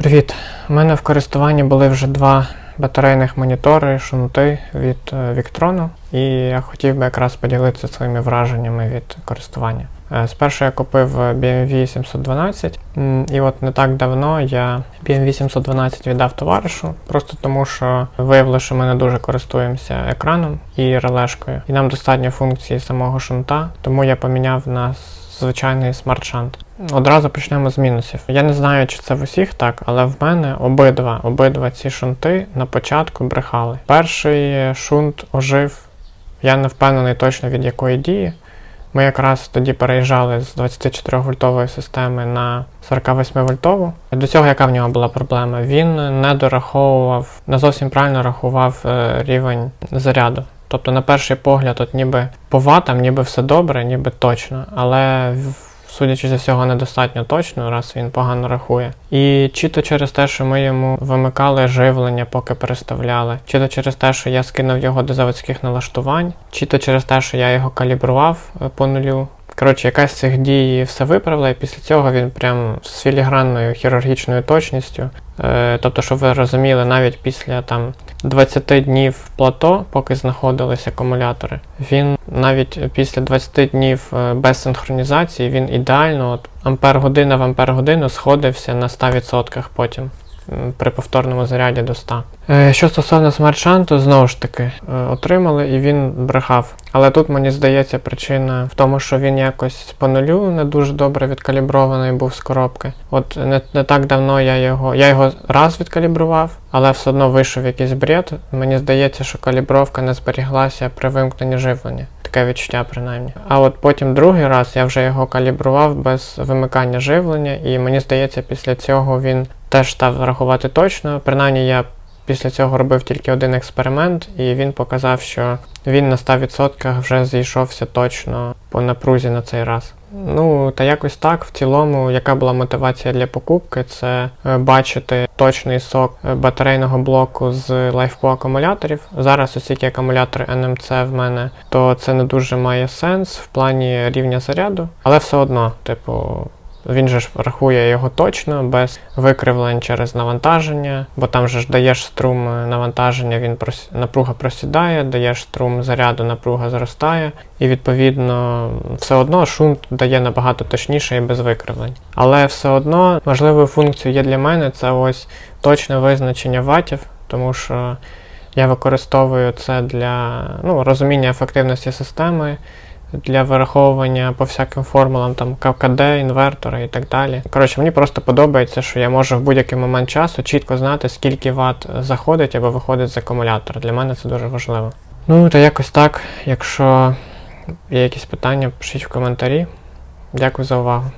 Привіт! У мене в користуванні були вже два батарейних монітори, шунти від е, Віктрону, і я хотів би якраз поділитися своїми враженнями від користування. Е, Спершу я купив е, BMW 712, і от не так давно я BMW 712 віддав товаришу, просто тому що виявилося, що ми не дуже користуємося екраном і релешкою, і нам достатньо функції самого шунта, тому я поміняв на звичайний смарт-шант. Одразу почнемо з мінусів. Я не знаю, чи це в усіх так, але в мене обидва, обидва ці шунти на початку брехали. Перший шунт ожив, я не впевнений точно від якої дії. Ми якраз тоді переїжджали з 24-вольтової системи на 48-вольтову. До цього яка в нього була проблема? Він не дораховував, не зовсім правильно рахував е, рівень заряду. Тобто, на перший погляд, от ніби по ватам, ніби все добре, ніби точно, але в- судячи зі всього, недостатньо точно, раз він погано рахує. І чи то через те, що ми йому вимикали живлення, поки переставляли, чи то через те, що я скинув його до заводських налаштувань, чи то через те, що я його калібрував е, по нулю. Коротше, якась з цих дій все виправила, і після цього він прям з філігранною хірургічною точністю. Е, тобто, щоб ви розуміли, навіть після там 20 днів плато, поки знаходились акумулятори, він навіть після 20 днів е, без синхронізації він ідеально от, ампер година в ампер годину сходився на 100% потім при повторному заряді до 100. Е, Що стосовно смарт-шанту, знову ж таки, е, отримали і він брехав. Але тут мені здається причина в тому, що він якось по нулю не дуже добре відкалібрований був з коробки. От не, не так давно я його. Я його раз відкалібрував, але все одно вийшов якийсь бред. Мені здається, що калібровка не зберіглася при вимкненні живлення. Таке відчуття принаймні. А от потім другий раз я вже його калібрував без вимикання живлення, і мені здається, після цього він теж став рахувати точно. Принаймні я після цього робив тільки один експеримент, і він показав, що він на 100% вже зійшовся точно по напрузі на цей раз. Ну, та якось так. В цілому, яка була мотивація для покупки, це е, бачити точний сок батарейного блоку з LifePo акумуляторів. Зараз, оскільки акумулятори NMC в мене, то це не дуже має сенс в плані рівня заряду, але все одно, типу. Він же ж рахує його точно, без викривлень через навантаження, бо там же ж даєш струм е, навантаження, він прос... напруга просідає, даєш струм заряду, напруга зростає, і відповідно все одно шунт дає набагато точніше і без викривлень. Але все одно важливою функцією є для мене це ось точне визначення ватів, тому що я використовую це для ну, розуміння ефективності системи для вираховування по всяким формулам, там ККД, інвертора і так далі. Коротше, мені просто подобається, що я можу в будь-який момент часу чітко знати, скільки ват заходить або виходить з акумулятора. Для мене це дуже важливо. Ну, та якось так. Якщо є якісь питання, пишіть в коментарі. Дякую за увагу.